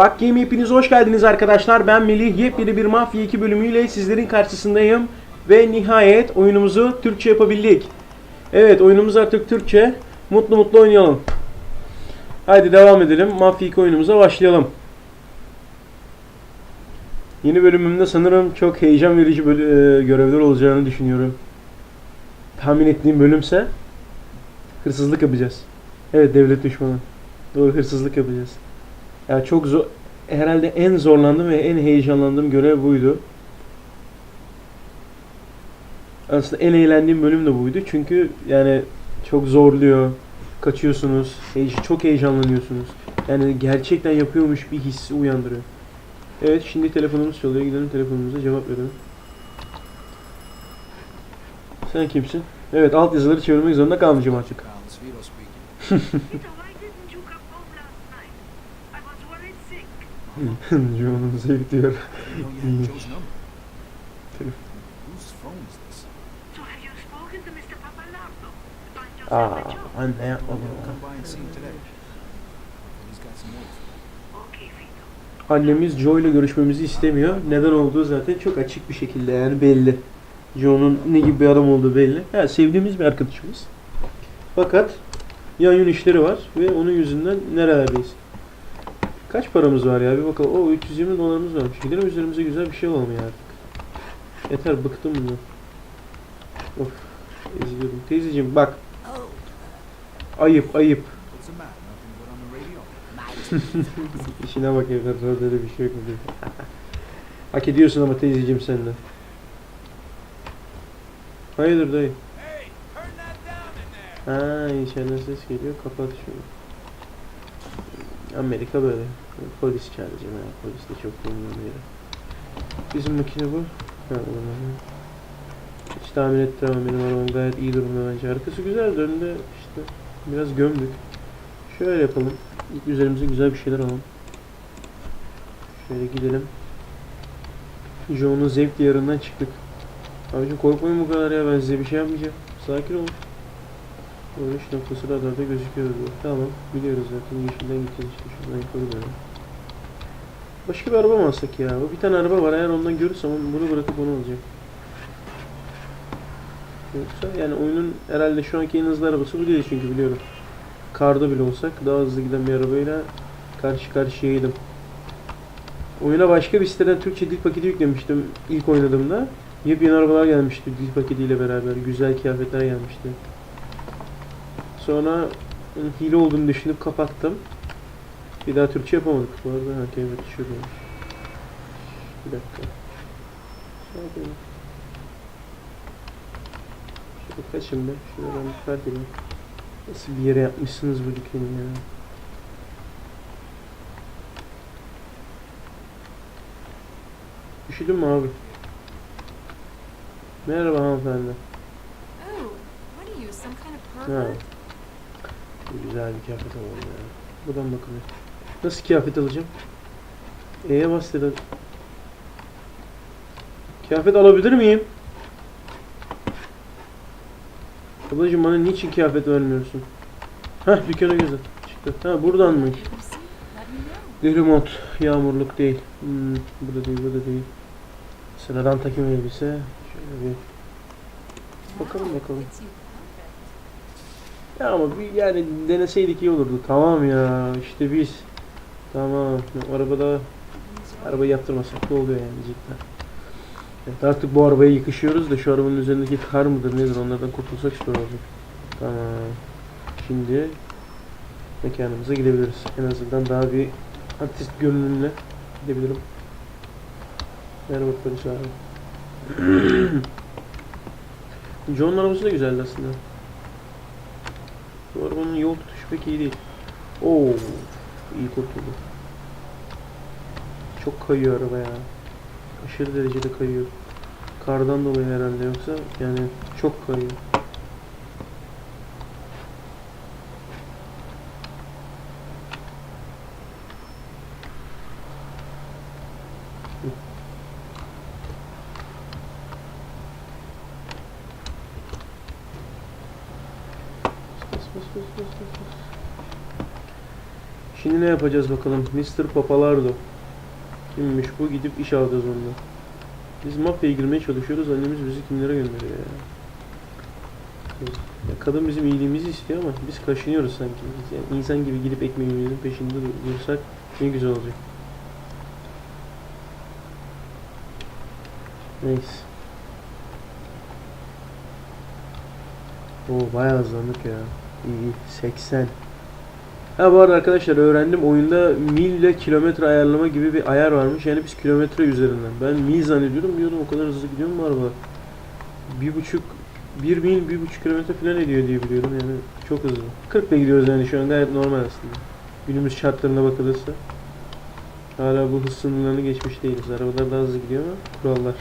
Bak Game hepiniz hoş geldiniz arkadaşlar. Ben Melih. Yepyeni bir Mafya 2 bölümüyle sizlerin karşısındayım. Ve nihayet oyunumuzu Türkçe yapabildik. Evet oyunumuz artık Türkçe. Mutlu mutlu oynayalım. Haydi devam edelim. Mafya 2 oyunumuza başlayalım. Yeni bölümümde sanırım çok heyecan verici e, görevler olacağını düşünüyorum. Tahmin ettiğim bölümse hırsızlık yapacağız. Evet devlet düşmanı. Doğru hırsızlık yapacağız. Ya çok zor herhalde en zorlandığım ve en heyecanlandığım görev buydu. Aslında en eğlendiğim bölüm de buydu. Çünkü yani çok zorluyor. Kaçıyorsunuz. çok heyecanlanıyorsunuz. Yani gerçekten yapıyormuş bir hissi uyandırıyor. Evet şimdi telefonumuz çalıyor. Gidelim telefonumuza cevap verelim. Sen kimsin? Evet alt yazıları çevirmek zorunda kalmayacağım artık. about Joseph Aa, anne yapma I'll bunu. come by and see him today. He's got some work for me. Okay, Vito. Annemiz Joe ile görüşmemizi istemiyor. Neden olduğu zaten çok açık bir şekilde yani belli. Joe'nun ne gibi bir adam olduğu belli. Ya sevdiğimiz bir arkadaşımız. Fakat yan yön işleri var ve onun yüzünden nerelerdeyiz. Kaç paramız var ya bir bakalım. O 320 dolarımız varmış. Gidelim üzerimize güzel bir şey alalım ya artık. Yeter bıktım bundan. Of eziliyorum. Teyzeciğim bak. Ayıp ayıp. İşine bak evlat öyle bir şey yok mu. Hak ediyorsun ama teyzeciğim sen de. Hayırdır dayı? Ha içeriden ses geliyor kapat şunu. Amerika böyle. Polis çağıracağım ya. Polis de çok bulunmuyor. Bizim makine bu. Ha. Hiç tahmin ettiremem benim arabam gayet iyi durumda bence. Arkası güzel de işte biraz gömdük. Şöyle yapalım. İlk üzerimize güzel bir şeyler alalım. Şöyle gidelim. Joe'nun zevk diyarından çıktık. Abicim korkmayın bu kadar ya ben size bir şey yapmayacağım. Sakin olun. Görüş noktası radarda gözüküyor diyor. Tamam biliyoruz zaten yeşilden gideceğiz işte şuradan yukarı. Başka bir araba mı alsak ya? Bir tane araba var eğer ondan görürsem bunu bırakıp onu alacağım. Yoksa yani oyunun herhalde şu anki en hızlı arabası bu değil çünkü biliyorum. Karda bile olsak daha hızlı giden bir arabayla karşı karşıyaydım. Oyuna başka bir siteden Türkçe dil paketi yüklemiştim ilk oynadığımda. Yepyeni arabalar gelmişti dil paketiyle beraber. Güzel kıyafetler gelmişti. Sonra hile olduğunu düşünüp kapattım. Bir daha Türkçe yapamadık. Bu arada ha kıyafet şuradaymış. Bir dakika. Ol. Şöyle kaçın be. Şuradan bir fark. Nasıl bir yere yapmışsınız bu dükkanı ya? Üşüdün mü abi? Merhaba hanımefendi. Oh, what are you, some kind of Ha. Güzel bir kıyafet alalım ya. Buradan bakılıyor. Nasıl kıyafet alacağım? E'ye bas. Kıyafet alabilir miyim? Ablacığım bana niçin kıyafet vermiyorsun? Heh dükkana gözü. Çıktı. Ha buradan mı? You can see, let me know. Deri mod. Yağmurluk değil. Hmm, burada değil, burada değil. Sıradan takım elbise. Şöyle bir. Bakalım, bakalım. Ya ama bir yani deneseydik iyi olurdu. Tamam ya işte biz. Tamam. Arabada arabayı yaptırmasak da oluyor yani cidden. Evet, artık bu arabaya yıkışıyoruz da şu arabanın üzerindeki kar mıdır nedir onlardan kurtulsak süper olacak. Tamam. Şimdi mekanımıza gidebiliriz. En azından daha bir artist görünümle gidebilirim. Merhaba polis abi. John'un arabası da güzeldi aslında. Arabanın yol tutuşu pek iyi değil. Oo, iyi kurtuldu. Çok kayıyor araba ya. Aşırı derecede kayıyor. Kardan dolayı herhalde yoksa yani çok kayıyor. Şimdi ne yapacağız bakalım? Mr. Papalardo. Kimmiş bu? Gidip iş alacağız onunla. Biz mafyaya girmeye çalışıyoruz. Annemiz bizi kimlere gönderiyor ya. Ya kadın bizim iyiliğimizi istiyor ama biz kaşınıyoruz sanki. Yani insan gibi gidip ekmeğimizin peşinde dur- dursak ne güzel olacak. Neyse. Oo bayağı hızlandık ya. İyi iyi. 80. Ha bu arada arkadaşlar öğrendim oyunda mil ile kilometre ayarlama gibi bir ayar varmış. Yani biz kilometre üzerinden. Ben mil zannediyordum. Diyordum o kadar hızlı gidiyor mu araba? Bir buçuk, bir mil, bir buçuk kilometre falan ediyor diye biliyorum. Yani çok hızlı. 40 ile gidiyoruz yani şu an gayet normal aslında. Günümüz şartlarına bakılırsa. Hala bu hız sınırlarını geçmiş değiliz. Arabalar daha hızlı gidiyor ama kurallar.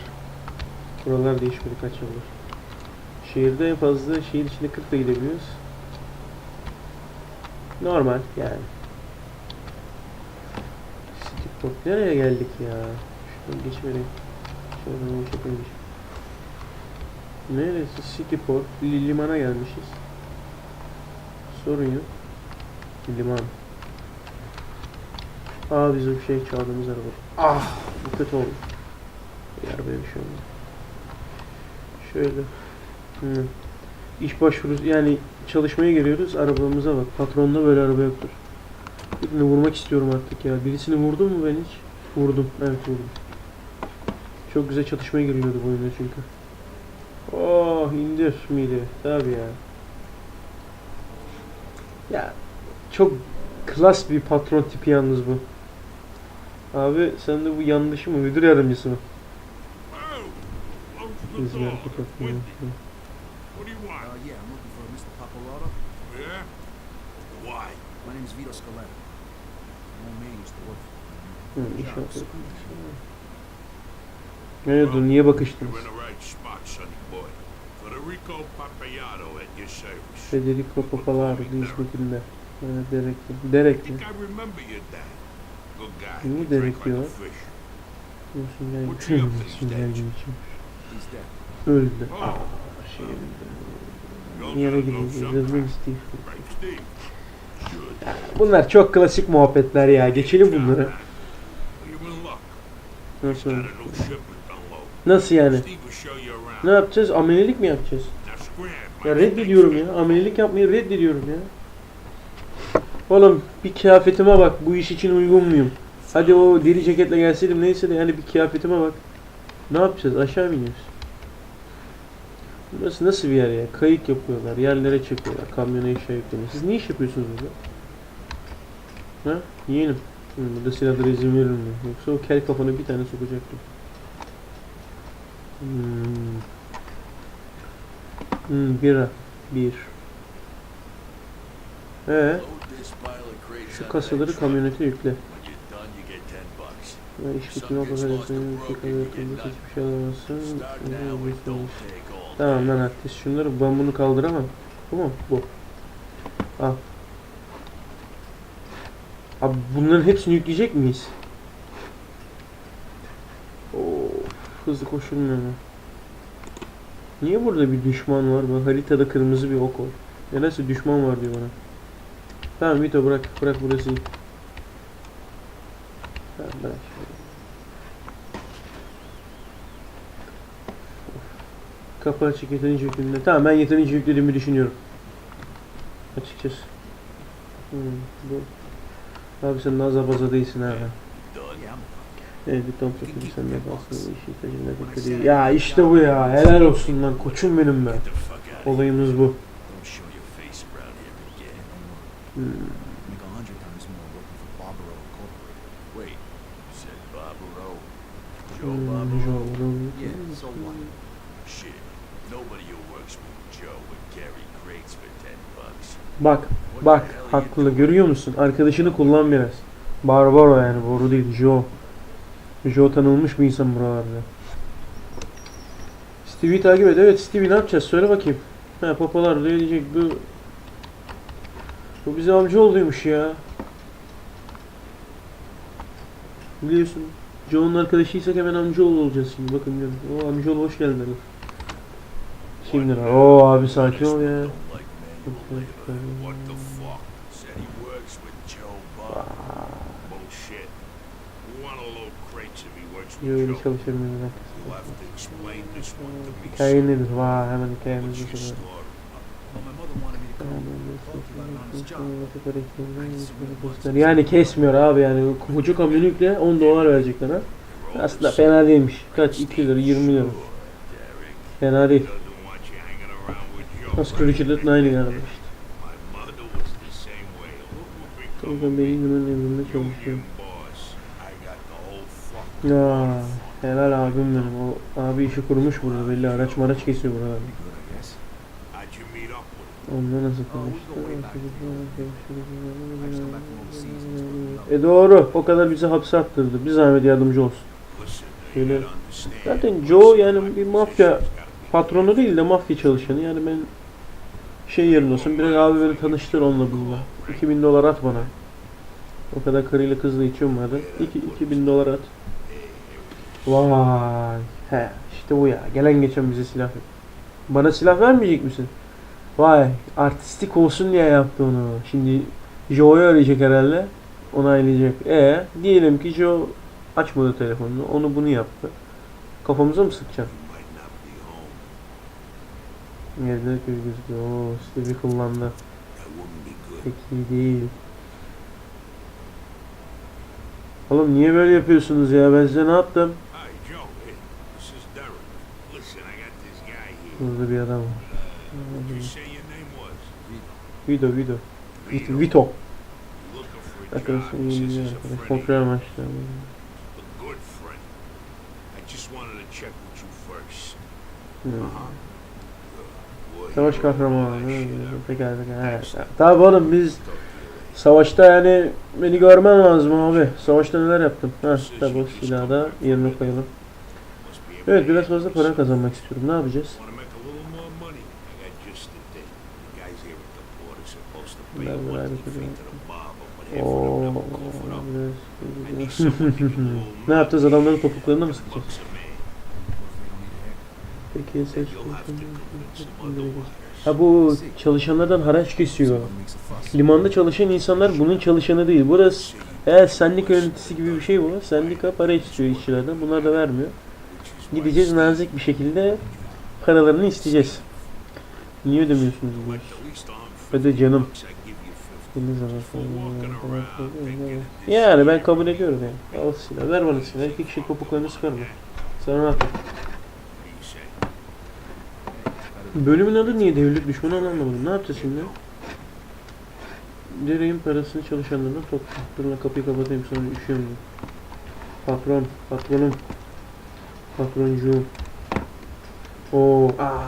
Kurallar değişmedi kaç yıldır. Şehirde en fazla şehir içinde 40 ile gidebiliyoruz. Normal yani. Port nereye geldik ya? Şuradan geçmeliyim. Şuradan geçelim. Neresi? City Port. Li- Limana gelmişiz. Sorun yok. Liman. Aa bizim şey çaldığımız araba. Ah! Bu kötü oldu. Bir arabaya bir şey oldu. Şöyle. Hı. İş başvurusu yani çalışmaya geliyoruz arabamıza bak. Patronda böyle araba yoktur. Birini vurmak istiyorum artık ya. Birisini vurdum mu ben hiç? Vurdum. Evet vurdum. Çok güzel çatışmaya giriyordu bu oyunda çünkü. Oh indir miydi? Tabii ya. Ya çok klas bir patron tipi yalnız bu. Abi sen de bu yanlışı mı? Müdür yardımcısı mı? Hizmet Pappalardo. Yeah? Why? My name is Vito Scaletta. My old man used to work for me. Jobs. yapıyor. Ne dur niye bakıştınız? Federico Papayato at your service. Federico Papalardo hizmetinde. Evet, Derekli. I Derekli. think I remember your dad. Good guy. Niye He demek drank like a diyor? gibi için. He's dead. Öldü. Oh, Aa, şey öldü. Steve? Should. Bunlar çok klasik muhabbetler ya. Geçelim bunları. Nasıl? Nasıl yani? Ne yapacağız? Amelilik mi yapacağız? Ya reddediyorum ya. Amelilik yapmayı reddediyorum ya. Oğlum bir kıyafetime bak. Bu iş için uygun muyum? Hadi o deri ceketle gelseydim neyse de yani bir kıyafetime bak. Ne yapacağız? Aşağı mı iniyoruz? Burası nasıl bir yer ya? Kayık yapıyorlar, yerlere çekiyorlar, kamyona eşya yükleniyor. Siz ne iş yapıyorsunuz burada? Ha? Yeğenim. Hı, burada silahlara izin veririm mi? Yoksa o kel kafana bir tane sokacaktım. Hmm. Hmm, bira. Bir. Ee, şu kasaları kamyonete yükle. Ya iş bitimi affedersin, yüksek hayatında hiçbir şey alamazsın. Tamam lan artist şunları ben bunu kaldıramam. Bu mu? Bu. Al. Abi bunların hepsini yükleyecek miyiz? Of, hızlı koşulmuyor mu? Niye burada bir düşman var? Bak haritada kırmızı bir ok var. Nedense düşman var diyor bana. Tamam Vito bırak, bırak burası. Tamam bırak. Kapı açık yeterince yüklediğinde. Tamam ben yeterince yüklediğimi düşünüyorum. Açıkçası. Hmm, bu. Abi sen naza baza değilsin I'm Evet bir ton fakiri sen ne kalsın bu işi tecrübe değil. Ya işte bu ya helal olsun lan koçum benim be. Olayımız bu. Hmm. Make a Bak bak haklı görüyor musun? Arkadaşını kullan biraz. Barbaro yani boru değil Joe. Joe tanınmış bir insan buralarda. Stevie'yi takip et. Evet Stevie ne yapacağız? Söyle bakayım. Ha papalar diyor diyecek bu bu bize amca olduymuş ya. Biliyorsun. Joe'nun arkadaşıysak hemen amcaoğlu olacağız şimdi. Bakın diyorum. O amcaoğlu hoş geldin. Dedi. Şimdi o abi sakin ol ya. Don't like manual labor. What the fuck? Said he works with Joe Bob. want to load crates if he works Niye öyle with Joe. çalışamıyorum ben? Hikaye nedir? Vay hemen hikayemizi job. Yani kesmiyor abi yani koca kamyonükle 10 dolar verecekler ha. Aslında fena değilmiş. Kaç? 2 lira 20 lira. Fena değil. Asgari ücretle aynı galiba işte. Yüzden of benim me. limanın emrinde çalışıyor. Union boss. I got the whole fucking Ya helal abim benim. O abi işi kurmuş burada belli. Araç maraç kesiyor burada. Onunla nasıl back. E doğru. O kadar bizi hapse attırdı. Bir zahmet yardımcı olsun. Listen, Öyle. you gotta understand. Zaten Joe yani bir mafya patronu değil de mafya çalışanı. Yani ben şey yerinde olsun. Biraz abi beni tanıştır onunla bununla. 2000 dolar at bana. O kadar karıyla kızla içiyorum madem. 2 2000 dolar at. Vay. He işte bu ya. Gelen geçen bize silah ver. Bana silah vermeyecek misin? Vay. Artistik olsun diye yaptı onu. Şimdi Joe'yu arayacak herhalde. Onaylayacak. E diyelim ki Joe açmadı telefonunu. Onu bunu yaptı. Kafamıza mı sıkacaksın? Evde köy gözüküyor. Oo, Stevie kullandı. Pek iyi değil. Oğlum niye böyle yapıyorsunuz ya? Ben size ne yaptım? Burada bir adam var. Vito, Vito. Vito. Vito. Vito. You looking for a job? Arkadaşım He iyi says bir a arkadaş. Kontrol amaçlı. A Savaş Well, kahramanı. Pekala pekala. Evet. Tabii oğlum biz savaşta yani beni görmen lazım abi. Savaşta neler yaptım? Ha tabii o silahı da yerine koyalım. Evet biraz fazla para kazanmak istiyorum. Ne yapacağız? Little ne yapacağız? Adamların topuklarına mı sıkacağız? Peki seç. Ha bu çalışanlardan haraç kesiyor. Limanda çalışan insanlar bunun çalışanı değil. Burası eğer sendika yöneticisi gibi bir şey bu. Sendika para istiyor işçilerden. Bunlar da vermiyor. Gideceğiz nazik bir şekilde paralarını isteyeceğiz. Niye ödemiyorsunuz arm Öde canım. bucks, I give you 50. Deniz zaman For walking around thinking that this Yani ben kabul ediyorum yani. Al silah. Ver bana silah. İki kişi topuklarını sıkarım. Sana rahat ol. Bölümün adı niye devlet düşmanı anlamadım. Ne yapacağız şimdi? Direğin parasını çalışanlardan topla. Dur lan kapıyı kapatayım sonra üşüyorum. Patron, patronum. Patroncuğum. Oo, aa,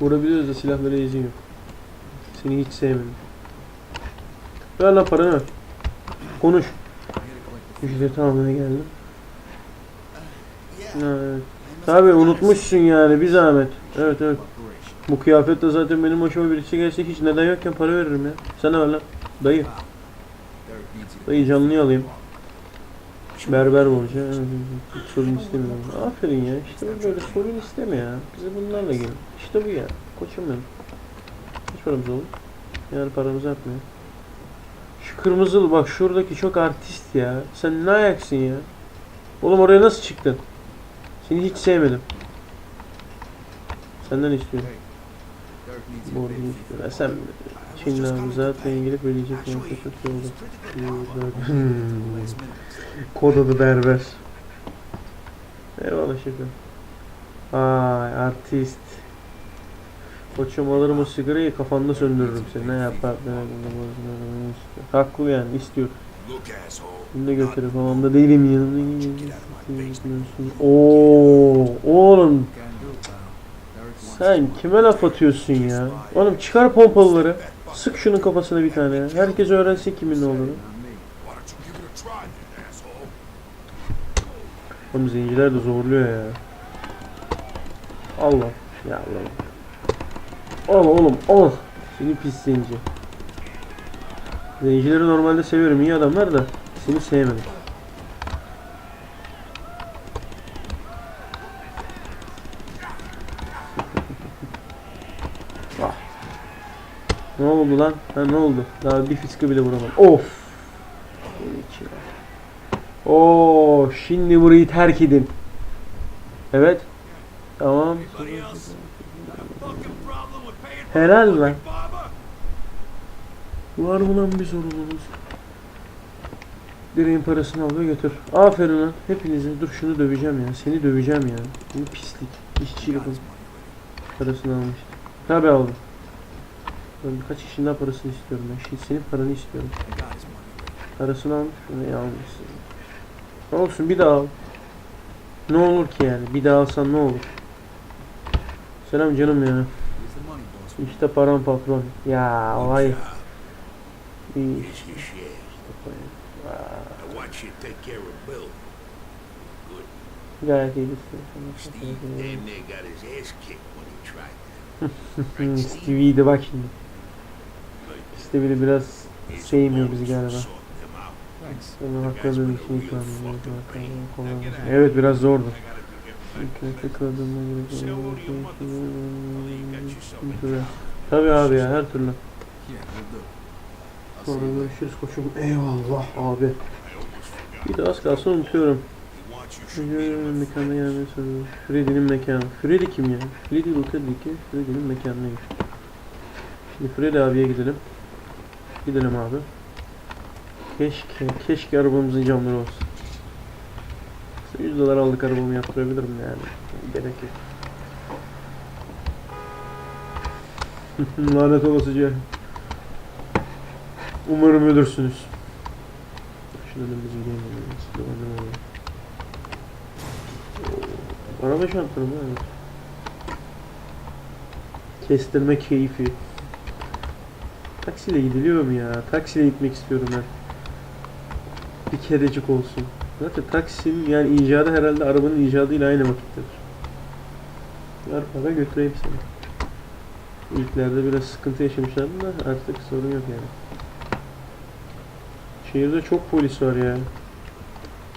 vurabiliyoruz da silah böyle izin yok. Seni hiç sevmedim. Ver lan paranı. Konuş. Ücreti almaya geldim. Evet. Tabii unutmuşsun yani bir zahmet. Evet evet. Bu kıyafetle zaten benim başıma birisi gelse hiç neden yokken para veririm ya. Sana ver lan. Dayı. Dayı canlıyı alayım. Berber borcu. Sorun istemiyorum. Aferin ya. İşte böyle sorun isteme ya. Bize bunlarla gelin. İşte bu ya. Koçum benim. Kaç paramız oldu? Yani paramızı atmıyor. Şu kırmızılı bak şuradaki çok artist ya. Sen ne ayaksın ya? Oğlum oraya nasıl çıktın? Seni hiç sevmedim. Senden istiyorum. Borcunu. Sen Çinli zaten ilgili söyleyecek en kötü oldu. Hmm. Kod adı berber. Eyvallah şefim. Ay artist. Koçum alırım o sigarayı kafanda söndürürüm seni. Ne yapar? Haklı yani istiyor. Asshole. Şimdi götürür falan da değilim yanımda gitmiyorsun. Oo, oğlum sen kime laf atıyorsun ya? Oğlum çıkar pompalıları. Sık şunun kafasına bir tane. Herkes öğrensin kimin ne olduğunu. Oğlum zenciler de zorluyor ya. Allah. Ya Allah. Al oğlum al. Seni pis zenci. Zencileri normalde seviyorum iyi adamlar da seni sevmedim. Oldu lan? Ha ne oldu? Daha bir fiske bile vuramadım. Of. Oo şimdi burayı terk edin. Evet. Tamam. Helal lan. Var mı lan bir sorunumuz? Direğin parasını al ve götür. Aferin lan. Hepinize. Dur şunu döveceğim ya. Seni döveceğim ya. Bu pislik. İşçilik. Parasını almış. Tabi aldım. Ben birkaç kişinin daha parasını istiyorum ben. Şimdi senin paranı istiyorum. Parasını almış. Şunu almışsın. Ne olsun bir daha al. Ne olur ki yani? Bir daha alsan ne olur? Selam canım ya. İşte param patron. Ya vay. İyi. Good. Gayet iyi. Steve Right, Steve? Stevie'ydi bak şimdi. Good. Stevie'li biraz sevmiyor bizi galiba. sorting him out. Thanks. Onu The hakladığım guy's için been a ikram real ediyorum. fucking pain. Kolay Now get gelsin. out. Evet biraz zordu. I gotta go get back to Kötü business. kadınla Say hello to your mother. Well, you got yourself a gerek. job. Tabii abi ya her türlü. Sonra görüşürüz koçum. Eyvallah abi. Bir de az kalsın unutuyorum. Mekana gelmeyi soruyor. Freddy'nin mekanı. Freddy kim ya? Freddy bu tabii ki Freddy'nin mekanına gir. Şimdi Freddy abiye gidelim. Gidelim abi. Keşke, keşke arabamızın camları olsun. 100 dolar aldık arabamı yaptırabilirim yani. Gerek yok. Lanet olasıca. Umarım ölürsünüz. Şurada da bizim gelmemiz. Araba şantları mı? Evet. Kestirme keyfi. Taksiyle gidiliyor mu ya? Taksiyle gitmek istiyorum ben. Bir kerecik olsun. Zaten Taksim yani icadı herhalde arabanın icadıyla aynı vakittedir. Ver para götüreyim seni. İlklerde biraz sıkıntı yaşamışlardı da artık sorun yok yani. Şehirde çok polis var ya.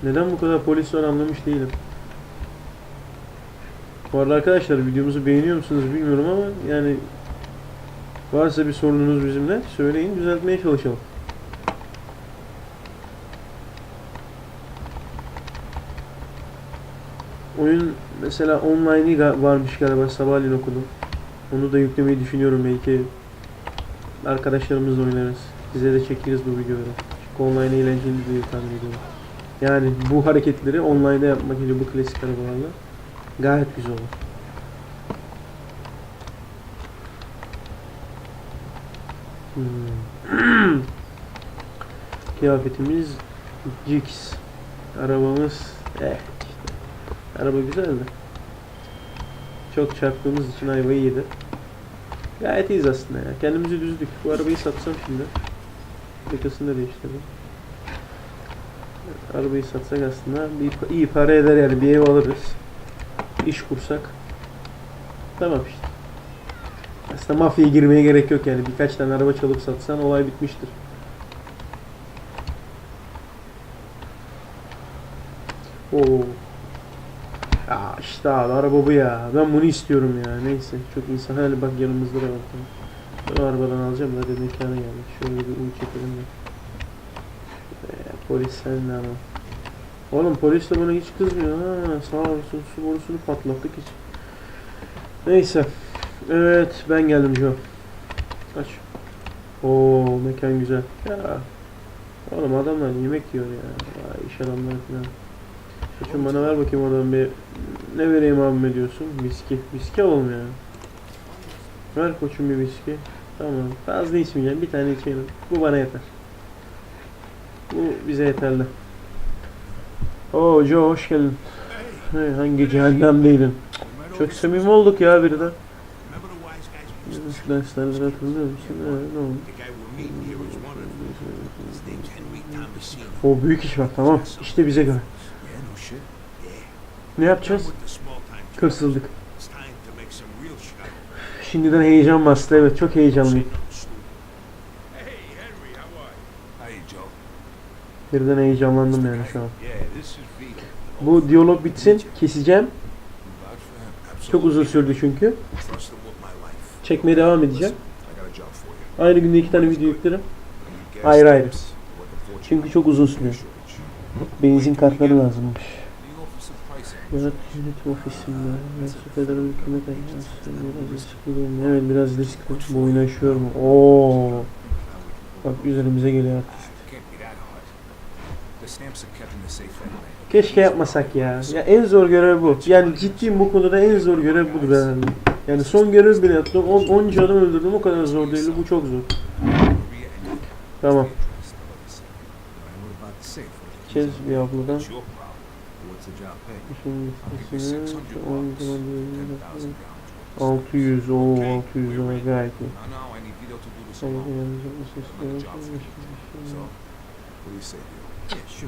Neden bu kadar polis var anlamış değilim. Bu arada arkadaşlar videomuzu beğeniyor musunuz bilmiyorum ama yani varsa bir sorununuz bizimle söyleyin düzeltmeye çalışalım. Oyun mesela online'i varmış galiba sabahleyin okudum. Onu da yüklemeyi düşünüyorum belki arkadaşlarımızla oynarız. Size de çekeriz bu videoları. Çünkü online eğlenceli diye tahmin ediyorum. Yani bu hareketleri online'da yapmak ile bu klasik arabalarla gayet güzel olur. Hmm. Kıyafetimiz Jix. Arabamız eh işte. Araba güzel de. Çok çarptığımız için ayvayı yedi. Gayet iyiyiz aslında ya. Kendimizi düzdük. Bu arabayı satsam şimdi. Plakasını da değiştirdim. Arabayı satsak aslında bir, iyi para eder yani bir ev alırız. İş kursak. Tamam işte. Aslında mafyaya girmeye gerek yok yani. Birkaç tane araba çalıp satsan olay bitmiştir. Oo. Ya işte abi araba bu ya. Ben bunu istiyorum ya. Neyse. Çok insan hali bak yanımızda da var. Ben arabadan alacağım da dedim mekana geldik. Şöyle bir uy çekelim de. Ee, polis sen ama. Oğlum polis de bana hiç kızmıyor ha. Sağ olsun su borusunu patlattık hiç. Neyse. Evet ben geldim Joe. Aç. Oo mekan güzel. Ya. Oğlum adamlar yemek yiyor ya. Vay iş adamları falan. Koçum bana ver bakayım oradan bir ne vereyim abime diyorsun? Viski. Viski alalım ya. Ver koçum bir viski. Tamam. Fazla içmeyeceğim. Bir tane içelim. Bu bana yeter. Bu bize yeterli. Oo Joe hoş geldin. Hey, hangi cehennemdeydin? Çok samimi olduk ya birden. Derslerleri hatırlıyor musun? Evet, ne oldu? O büyük iş var tamam. İşte bize göre. Ne yapacağız? Shot. Şimdiden heyecan bastı evet çok heyecanlıyım. Birden heyecanlandım yani şu an. Bu diyalog bitsin keseceğim. Çok uzun sürdü çünkü. Çekmeye devam edeceğim. Aynı günde iki tane video yüklerim. I need gas Hayır, hayır. stamps. Worth a fortune. Çünkü çok uzun sürüyor. Benzin kartları lazımmış. Yönetim ofisinde. Nasıl federal hükümet ajansı. Biraz riskli değil mi? Evet biraz riskli. Bu oynaşıyor mu? Oo. Bak üzerimize geliyor anyway. Keşke yapmasak ya. Ya en zor görev bu. Yani ciddiyim bu konuda en zor görev budur herhalde. Yani son görev bile yaptım. 10 10 adam öldürdüm o kadar zor değil. Bu çok zor. Tamam. Çez bir abladan. Listesini 600 on bucks. zaman 10,000 değil. pounds. 600 o 600 o gayet iyi. No,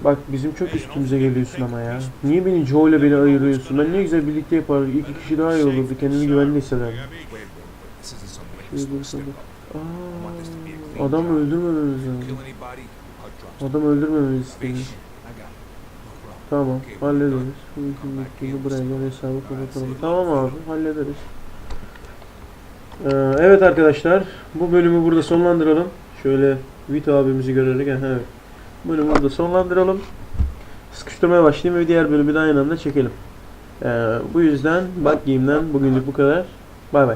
Bak bizim çok üstümüze geliyorsun ama ya. Niye beni Joe ile beni ayırıyorsun? Ben ne güzel birlikte yapardık. İki kişi daha iyi olurdu. Kendimi güvenli hissederdim. Şey. Aa, adam öldürmememiz lazım. Adam öldürmememizi Base, istedim. I got it. No problem. Tamam hallederiz. Bu işin bittiğini buraya gel hesabı kapatalım. Tamam abi hallederiz. Ee, evet arkadaşlar bu bölümü burada sonlandıralım. Şöyle Vito abimizi görerek evet. Bölümü burada sonlandıralım. Sıkıştırmaya başlayayım ve diğer bölümü de aynı anda çekelim. Ee, bu yüzden Bak Game'den bugünlük bu kadar. Bay bay.